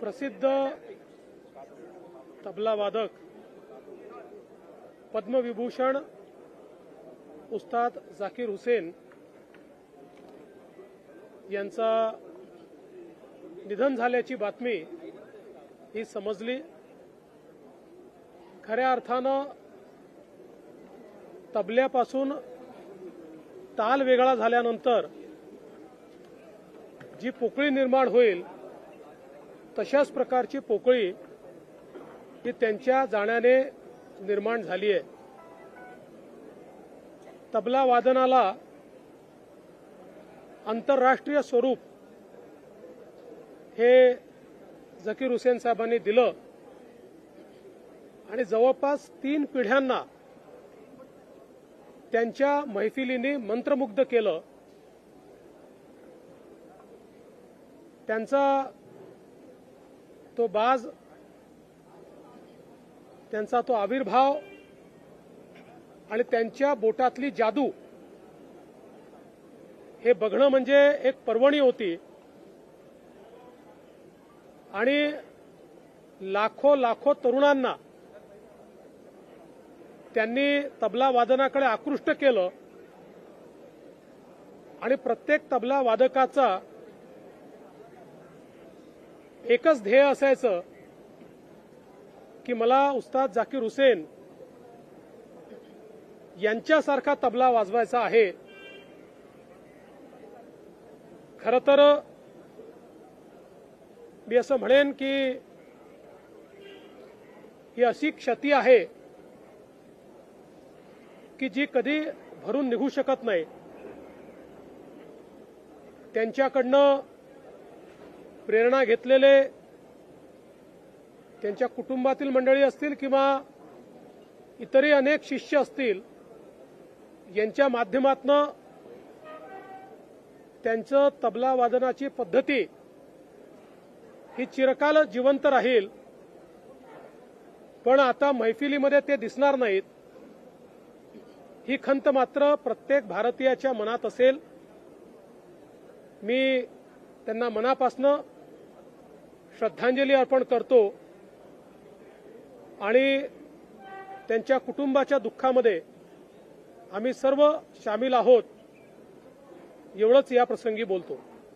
प्रसिद्ध तबलावादक पद्मविभूषण उस्ताद जाकीर हुसेन यांचा निधन झाल्याची बातमी ही समजली. खऱ्या अर्थानं तबल्यापासून ताल वेगळा झाल्यानंतर जी पोकळी निर्माण होईल तशाच प्रकारची पोकळी ही त्यांच्या जाण्याने निर्माण झाली आहे. तबला वादनाला आंतरराष्ट्रीय स्वरूप हे जकीर हुसेन साहेबांनी दिलं आणि जवळपास तीन पिढ्यांना त्यांच्या मैफिलीने मंत्रमुग्ध केलं. त्यांचा तो बाज त्यांचा तो आविर्भाव आणि त्यांच्या बोटातली जादू हे बघणं म्हणजे एक पर्वणी होती. आणि लाखो लाखो तरुणांना त्यांनी तबला वादनाकडे आकृष्ट केलं. आणि प्रत्येक तबला वादकाचा एकच ध्येय असायचं की मला उस्ताद जाकीर हुसेन यांच्यासारखा तबला वाजवायचा आहे. खर तर मी असं म्हणेन की ही अशी क्षती आहे की जी कधी भरून निघू शकत नाही. त्यांच्याकडनं प्रेरणा घेतलेले त्यांच्या कुटुंबातील मंडळी असतील किंवा इतरही अनेक शिष्य असतील यांच्या माध्यमातनं त्यांचं तबला वादनाची पद्धती ही चिरकाल जिवंत राहील. पण आता मैफिलीमध्ये ते दिसणार नाहीत. ही खंत मात्र प्रत्येक भारतीयाच्या मनात असेल. मी त्यांना मनापासनं श्रद्धांजली अर्पण करतो आणि त्यांच्या कुटुंबाच्या दुःखामध्ये आम्ही सर्व सामील आहोत एवढंच या प्रसंगी बोलतो.